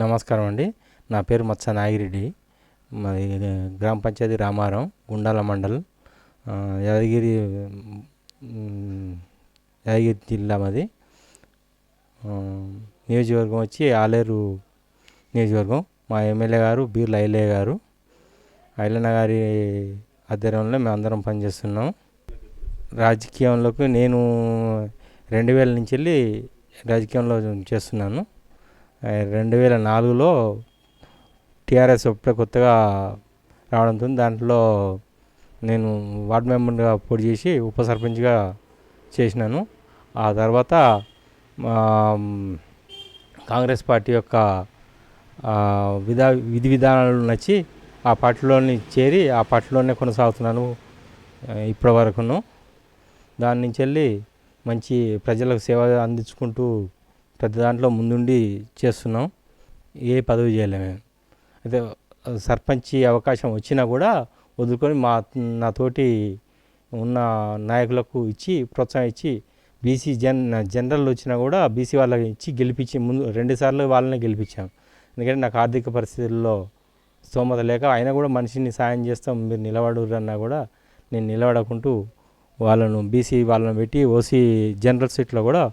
నమస్కారం అండి. నా పేరు మత్స నాగిరెడ్డి. మాది గ్రామ పంచాయతీ రామారం గుండాల మండల్ యాదగిరి యాదగిరి జిల్లా మాది. నియోజకవర్గం వచ్చి ఆలేరు నియోజకవర్గం. మా ఎమ్మెల్యే గారు బీర్ల ఐలయ్య గారు. ఐలన్న గారి ఆధ్వర్యంలో మేము అందరం పనిచేస్తున్నాం. రాజకీయంలోకి నేను రెండు వేల నుంచి వెళ్ళి రాజకీయంలో చేస్తున్నాను. రెండు వేల నాలుగులో టీఆర్ఎస్ అప్పుడే కొత్తగా రావడంతో దాంట్లో నేను వార్డ్ మెంబర్గా పోటీ చేసి ఉప సర్పంచ్గా చేసినాను. ఆ తర్వాత మా, కాంగ్రెస్ పార్టీ యొక్క విధా విధి విధానాలు నచ్చి ఆ పార్టీలోని చేరి ఆ పార్టీలోనే కొనసాగుతున్నాను ఇప్పటి వరకును. దాని నుంచి వెళ్ళి మంచి ప్రజలకు సేవ అందించుకుంటూ ప్రతి దాంట్లో ముందుండి చేస్తున్నాం. ఏ పదవి చేయలేము మేము. అయితే సర్పంచి అవకాశం వచ్చినా కూడా వదులుకొని మా నా తోటి ఉన్న నాయకులకు ఇచ్చి ప్రోత్సాహం ఇచ్చి బీసీ జన్ జనరల్ వచ్చినా కూడా బీసీ వాళ్ళకి ఇచ్చి గెలిపించి ముందు రెండుసార్లు వాళ్ళనే గెలిపించాం. ఎందుకంటే నాకు ఆర్థిక పరిస్థితుల్లో స్తోమత లేక అయినా కూడా మనిషిని సాయం చేస్తాం మీరు నిలబడురన్నా కూడా నేను నిలబడకుంటూ వాళ్ళను బీసీ వాళ్ళని పెట్టి ఓసీ జనరల్ సీట్లో కూడా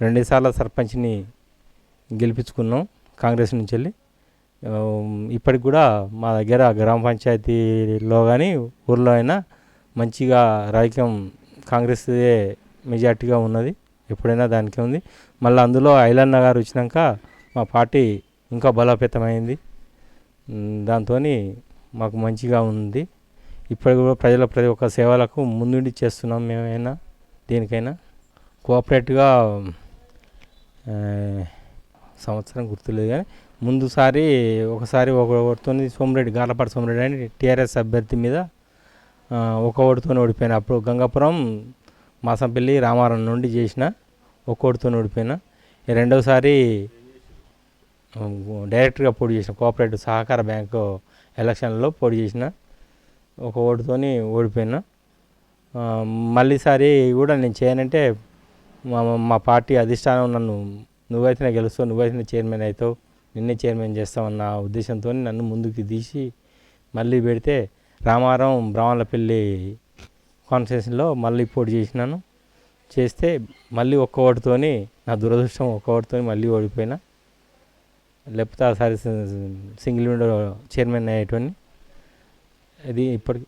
రెండుసార్లు సర్పంచ్ని గెలిపించుకున్నాం కాంగ్రెస్ నుంచి వెళ్ళి. ఇప్పటికి కూడా మా దగ్గర గ్రామ పంచాయతీలో కానీ ఊర్లో అయినా మంచిగా రాజకీయం కాంగ్రెస్ మెజార్టీగా ఉన్నది. ఎప్పుడైనా దానికే ఉంది. మళ్ళీ అందులో ఐలన్న గారు వచ్చినాక మా పార్టీ ఇంకా బలోపేతమైంది. దాంతో మాకు మంచిగా ఉంది. ఇప్పటికి కూడా ప్రజల ప్రతి ఒక్క సేవలకు ముందుండి చేస్తున్నాం మేమైనా దేనికైనా. కోఆపరేటివ్గా సంవత్సరం గుర్తులేదు కానీ ముందుసారి ఒకసారి ఒక ఓటుతో సోమిరెడ్డి గార్లపాటి సోమిరెడ్డి అని టీఆర్ఎస్ అభ్యర్థి మీద ఒక ఓటుతో ఓడిపోయిన అప్పుడు గంగాపురం మాసంపల్లి రామారం నుండి చేసిన ఒక్కోటితోని ఓడిపోయిన. ఓడిపోయినా ఈ రెండవసారి డైరెక్ట్గా పోటీ చేసిన కోఆపరేటివ్ సహకార బ్యాంకు ఎలక్షన్లో పోటీ చేసిన ఒక ఓటుతోని ఓడిపోయినా మళ్ళీసారి కూడా నేను చేయనంటే మా మా పార్టీ అధిష్టానం నన్ను నువ్వైతేనే గెలుస్తావు నువ్వైతేనే చైర్మన్ అవుతావు నిన్నే చైర్మన్ చేస్తావన్న ఉద్దేశంతో నన్ను ముందుకు తీసి మళ్ళీ పెడితే రామారం బ్రాహ్మణపల్లి కాన్ఫరెన్స్లో మళ్ళీ పోటీ చేసినాను. చేస్తే మళ్ళీ ఒక్క ఓటుతోని నా దురదృష్టం ఒక్క ఓటుతోని మళ్ళీ ఓడిపోయినా. లేకపోతే ఆసారి సింగిల్ విండో చైర్మన్ అయ్యేటోని ఇది ఇప్పటికి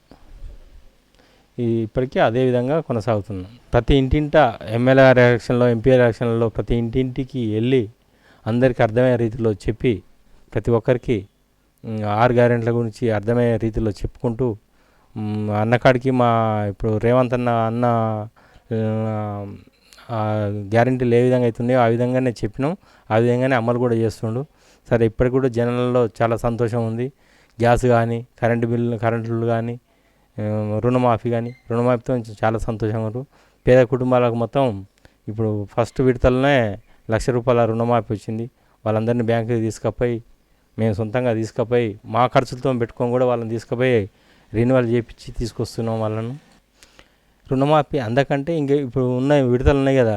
ఇప్పటికీ అదే విధంగా కొనసాగుతున్నాం. ప్రతి ఇంటింట ఎమ్మెల్యే ఎలక్షన్లో ఎంపీ ఎలక్షన్లో ప్రతి ఇంటింటికి వెళ్ళి అందరికీ అర్థమయ్యే రీతిలో చెప్పి ప్రతి ఒక్కరికి ఆరు గ్యారెంట్ల గురించి అర్థమయ్యే రీతిలో చెప్పుకుంటూ అన్నకాడికి మా ఇప్పుడు రేవంత్ అన్న అన్న గ్యారెంటీలు ఏ విధంగా అవుతున్నాయో ఆ విధంగానే చెప్పినాం. ఆ విధంగానే అమలు కూడా చేస్తుండు. సరే ఇప్పటికి కూడా జనాలలో చాలా సంతోషం ఉంది. గ్యాస్ కానీ కరెంటు బిల్లు కరెంట్లు కానీ రుణమాఫీ కానీ రుణమాఫీతో చాలా సంతోషంగా ఉన్నారు. పేద కుటుంబాలకు మొత్తం ఇప్పుడు ఫస్ట్ విడతలనే లక్ష రూపాయల రుణమాఫీ వచ్చింది. వాళ్ళందరినీ బ్యాంకుకి తీసుకుపోయి మేము సొంతంగా తీసుకుపోయి మా ఖర్చులతో పెట్టుకొని కూడా వాళ్ళని తీసుకుపోయి రెన్యువల్ చేయించి తీసుకొస్తున్నాం వాళ్ళను. రుణమాఫీ అందకంటే ఇంక ఇప్పుడు ఉన్న విడతలు ఉన్నాయి కదా.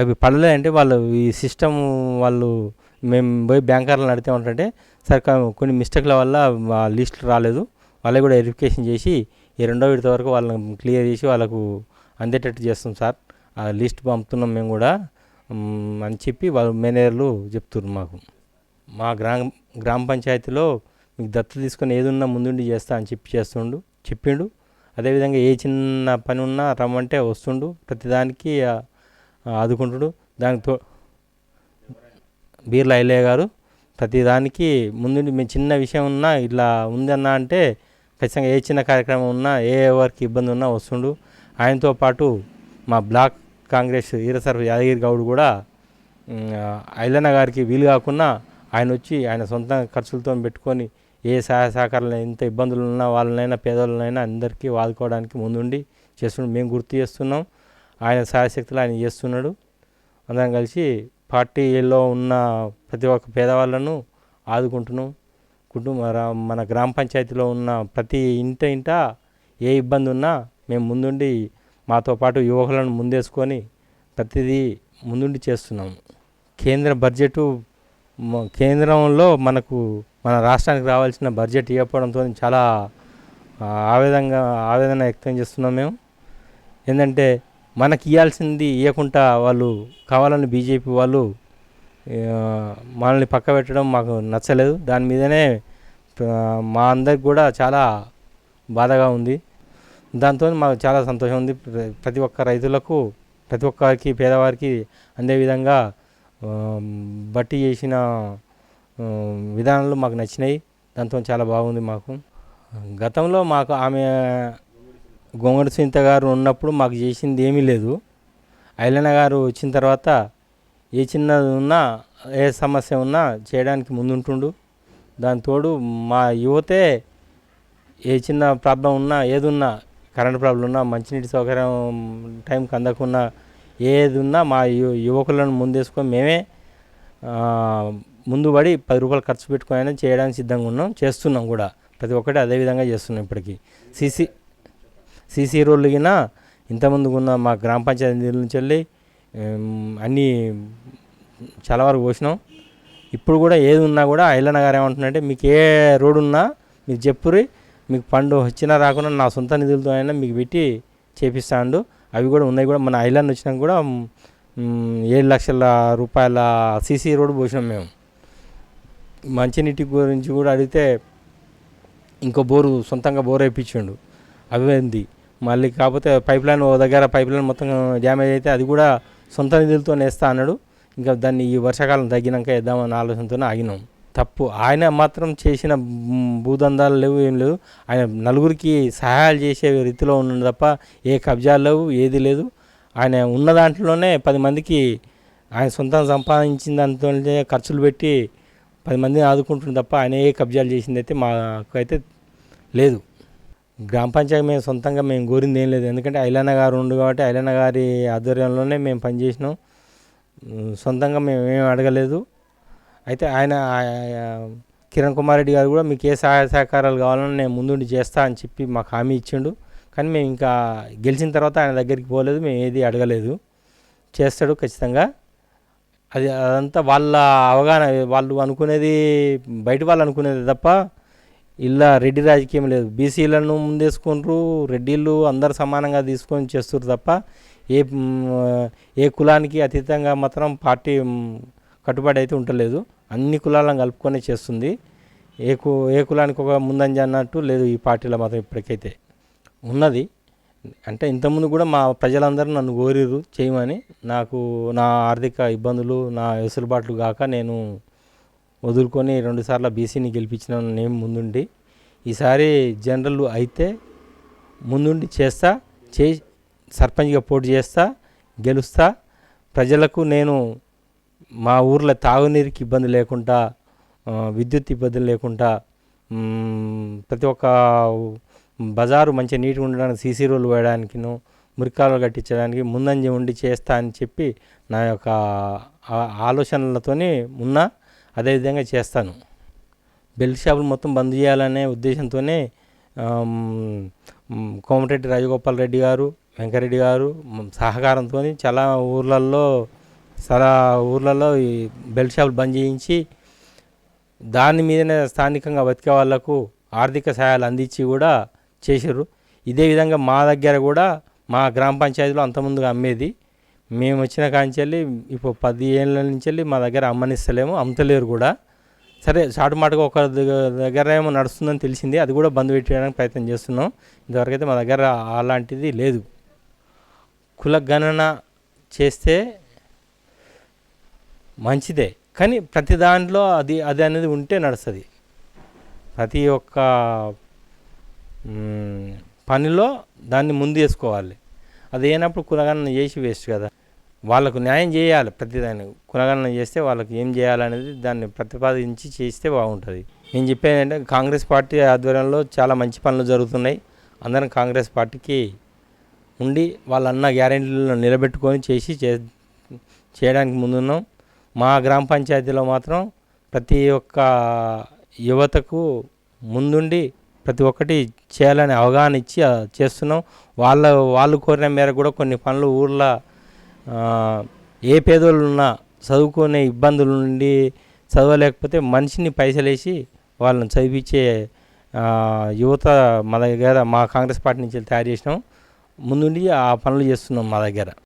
అవి పడలేదంటే వాళ్ళు ఈ సిస్టమ్ వాళ్ళు మేము పోయి బ్యాంకర్లను అడితే ఉంటుంటే సరే కొన్ని మిస్టేక్ల వల్ల ఆ లిస్ట్ రాలేదు. వాళ్ళకి కూడా వెరిఫికేషన్ చేసి ఈ రెండో విడత వరకు వాళ్ళని క్లియర్ చేసి వాళ్ళకు అందేటట్టు చేస్తాం సార్. ఆ లిస్ట్ పంపుతున్నాం మేము కూడా. అని చెప్పి వాళ్ళ మేనేజర్లు చెప్తున్నారు మాకు. మా గ్రామ గ్రామ పంచాయతీలో మీకు దత్త తీసుకొని ఏది ఉన్నా ముందుండి చేస్తా అని చెప్పి చేస్తుండు చెప్పిండు. అదేవిధంగా ఏ చిన్న పని ఉన్నా రమ్మంటే వస్తుండు ప్రతిదానికి ఆదుకుంటుడు. దానికి బీర్లా బీర్ల ఐలయ్య గారు ప్రతిదానికి ముందుండి మేము చిన్న విషయం ఉన్నా ఇట్లా ఉందన్నా అంటే ఖచ్చితంగా ఏ చిన్న కార్యక్రమం ఉన్నా ఏ ఎవరికి ఇబ్బంది ఉన్నా వస్తుండు. ఆయనతో పాటు మా బ్లాక్ కాంగ్రెస్ ఈరసర్ యాదగిరి గౌడ్ కూడా ఐలన్న గారికి వీలు కాకుండా ఆయన వచ్చి ఆయన సొంత ఖర్చులతో పెట్టుకొని ఏ సహాయ సహకారాలు ఎంత ఇబ్బందులు ఉన్నా వాళ్ళనైనా పేదవాళ్ళనైనా అందరికీ వాదుకోవడానికి ముందుండి చేస్తున్నాడు మేము గుర్తు చేస్తున్నాం. ఆయన సహాయశక్తులు ఆయన చేస్తున్నాడు. అందరం కలిసి పార్టీలో ఉన్న ప్రతి ఒక్క పేదవాళ్ళను ఆదుకుంటున్నాం. కుటుంబ మన గ్రామ పంచాయతీలో ఉన్న ప్రతి ఇంట ఇంట ఏ ఇబ్బంది ఉన్నా మేము ముందుండి మాతో పాటు యువకులను ముందేసుకొని ప్రతిదీ ముందుండి చేస్తున్నాము కేంద్ర బడ్జెట్ కేంద్రంలో మనకు మన రాష్ట్రానికి రావాల్సిన బడ్జెట్ ఇవ్వడంతో చాలా ఆవేదంగా ఆవేదన వ్యక్తం చేస్తున్నాం మేము. ఏంటంటే మనకి ఇవ్వాల్సింది ఇవ్వకుండా వాళ్ళు కావాలని బీజేపీ వాళ్ళు మనల్ని పక్క పెట్టడం మాకు నచ్చలేదు. దాని మీదనే మా అందరికి కూడా చాలా బాధగా ఉంది. దాంతో మాకు చాలా సంతోషం ఉంది. ప్ర- ప్రతి ఒక్క రైతులకు ప్రతి ఒక్కరికి పేదవారికి అందే విధంగా బట్టి చేసిన విధానాలు మాకు నచ్చినాయి. దాంతో చాలా బాగుంది మాకు. గతంలో మాకు ఆమె గొంగడి సునీత గారు ఉన్నప్పుడు మాకు చేసింది ఏమీ లేదు. ఐలన గారు వచ్చిన తర్వాత ఏ చిన్నది ఉన్నా ఏ సమస్య ఉన్నా చేయడానికి ముందుంటుండు. దాని తోడు మా యువతే ఏ చిన్న ప్రాబ్లం ఉన్నా ఏదున్నా కరెంట్ ప్రాబ్లం ఉన్నా మంచినీటి సౌకర్యం టైంకి అందకున్నా ఏది ఉన్నా మా యు యువకులను ముందేసుకొని మేమే ముందు పడి పది రూపాయలు ఖర్చు పెట్టుకుని అయినా చేయడానికి సిద్ధంగా ఉన్నాం చేస్తున్నాం కూడా. ప్రతి ఒక్కటి అదే విధంగా చేస్తున్నాం ఇప్పటికీ. సీసీ సీసీ రోడ్లు ఇంత ఇంతకుముందు ఉన్న మా గ్రామ పంచాయతీ నుంచి వెళ్ళి అన్నీ చాలా వరకు పోసినాం. ఇప్పుడు కూడా ఏది ఉన్నా కూడా ఐలన్న గారు ఏమంటున్నారంటే మీకు ఏ రోడ్ ఉన్నా మీకు చెప్పురి మీకు పండు వచ్చినా రాకుండా నా సొంత నిధులతో అయినా మీకు పెట్టి చేపిస్తాండు. అవి కూడా ఉన్నాయి కూడా మన ఐలాండ్ వచ్చినాక కూడా ఏడు లక్షల రూపాయల సీసీ రోడ్ పోసినాం మేము. మంచినీటి గురించి కూడా అడిగితే ఇంకో బోరు సొంతంగా బోర్ వేయించిండు. అవి ఉంది మళ్ళీ కాకపోతే పైప్ లైన్ ఓ దగ్గర పైప్ లైన్ మొత్తం డ్యామేజ్ అయితే అది కూడా సొంత నిధులతో వేస్తా అన్నాడు. ఇంకా దాన్ని ఈ వర్షాకాలం తగ్గినాక వేద్దామన్న ఆలోచనతో ఆగినాం. తప్పు. ఆయన మాత్రం చేసిన భూదందాలు లేవు ఏం లేవు. ఆయన నలుగురికి సహాయాలు చేసే రీతిలో ఉన్నాడు తప్ప ఏ కబ్జాలు లేవు ఏది లేదు. ఆయన ఉన్న దాంట్లోనే పది మందికి ఆయన సొంతం సంపాదించిన దాంతో ఖర్చులు పెట్టి పది మందిని ఆదుకుంటుంది తప్ప ఆయన ఏ కబ్జాలు చేసింది అయితే మాకైతే లేదు. గ్రామ పంచాయతీ మేము సొంతంగా మేము కోరింది ఏం లేదు. ఎందుకంటే ఐలన్న గారు ఉండు కాబట్టి ఐలన్న గారి ఆధ్వర్యంలోనే మేము పనిచేసినాం. సొంతంగా మేము ఏం అడగలేదు. అయితే ఆయన కిరణ్ కుమార్ రెడ్డి గారు కూడా మీకు ఏ సహాయ సహకారాలు కావాలని నేను ముందుండి చేస్తా అని చెప్పి మాకు హామీ ఇచ్చిండు. కానీ మేము ఇంకా గెలిచిన తర్వాత ఆయన దగ్గరికి పోలేదు. మేము ఏది అడగలేదు. చేస్తాడు ఖచ్చితంగా. అది అదంతా వాళ్ళ అవగాహన. వాళ్ళు అనుకునేది బయట వాళ్ళు అనుకునేది తప్ప ఇలా రెడ్డి రాజకీయం లేదు. బీసీలను ముందేసుకుంటారు రెడ్డిళ్ళు అందరు సమానంగా తీసుకొని చేస్తారు తప్ప ఏ ఏ కులానికి అతీతంగా మాత్రం పార్టీ కట్టుబడి అయితే ఉండలేదు అన్ని కులాలను కలుపుకొని చేస్తుంది. ఏ కు ఏ కులానికి ఒక ముందంజ అన్నట్టు లేదు ఈ పార్టీలో మాత్రం ఇప్పటికైతే. ఉన్నది. అంటే ఇంతకుముందు కూడా మా ప్రజలందరూ నన్ను కోరిర్రు చేయమని. నాకు నా ఆర్థిక ఇబ్బందులు నా వెసులుబాట్లు కాక నేను వదులుకొని రెండుసార్లు బీసీని గెలిపించిన నేను ముందుండి ఈసారి జనరల్ అయితే ముందుండి చేస్తా చే సర్పంచ్గా పోటీ చేస్తా గెలుస్తా. ప్రజలకు నేను మా ఊర్లో తాగునీరుకి ఇబ్బంది లేకుండా విద్యుత్ ఇబ్బంది లేకుండా ప్రతి ఒక్క బజారు మంచిగా నీట్గా ఉండడానికి సీసీ రోడ్లు వేయడానికిను మురికాలు కట్టించడానికి ముందంజ ఉండి చేస్తా అని చెప్పి నా యొక్క ఆలోచనలతోనే ఉన్నా. అదేవిధంగా చేస్తాను. బెల్ట్ షాపులు మొత్తం బంద్ చేయాలనే ఉద్దేశంతోనే కోమటిరెడ్డి రాజగోపాల్ రెడ్డి గారు వెంకరెడ్డి గారు సహకారంతో చాలా ఊర్లలో చాలా ఊర్లలో ఈ బెల్ట్ షాపులు బంద్ చేయించి దాని మీదనే స్థానికంగా బతికే వాళ్ళకు ఆర్థిక సహాయాలు అందించి కూడా చేశారు ఇదే విధంగా మా దగ్గర కూడా మా గ్రామ పంచాయతీలో అంతముందుగా అమ్మేది. మేము వచ్చిన కాంచెల్లి ఇప్పుడు పది ఏళ్ళ నుంచి వెళ్ళి మా దగ్గర అమ్మనిస్తలేము అమ్మతలేరు కూడా. సరే చాటుమాటుగా ఒక దగ్గర ఏమో నడుస్తుందని తెలిసింది అది కూడా బంద్ పెట్టడానికి ప్రయత్నం చేస్తున్నాం. ఇంతవరకైతే మా దగ్గర అలాంటిది లేదు. కుల గణన చేస్తే మంచిదే కానీ ప్రతి దాంట్లో అది అది అనేది ఉంటే నడుస్తుంది. ప్రతి ఒక్క పనిలో దాన్ని ముందు వేసుకోవాలి. అది అయినప్పుడు కులగణన చేసి వేస్ట్ కదా. వాళ్ళకు న్యాయం చేయాలి. ప్రతిదాన్ని కులగణన చేస్తే వాళ్ళకి ఏం చేయాలనేది దాన్ని ప్రతిపాదించి చేస్తే బాగుంటుంది. నేను చెప్పేది అంటే కాంగ్రెస్ పార్టీ ఆధ్వర్యంలో చాలా మంచి పనులు జరుగుతున్నాయి. అందరం కాంగ్రెస్ పార్టీకి ఉండి వాళ్ళ అన్న గ్యారెంటీలను నిలబెట్టుకొని చేసి చే చేయడానికి ముందున్నాం. మా గ్రామ పంచాయతీలో మాత్రం ప్రతి ఒక్క యువతకు ముందుండి ప్రతి ఒక్కటి చేయాలని అవగాహన ఇచ్చి చేస్తున్నాం. వాళ్ళ వాళ్ళు కోరిన మేరకు కూడా కొన్ని పనులు ఊర్లో ఏ పేదోళ్ళు ఉన్నా చదువుకునే ఇబ్బందుల నుండి చదవలేకపోతే మనిషిని పైసలేసి వాళ్ళని చదివించే యువత మా దగ్గర మా కాంగ్రెస్ పార్టీ నుంచి తయారు చేసినాం. ముందుండి ఆ పనులు చేస్తున్నాం మా దగ్గర.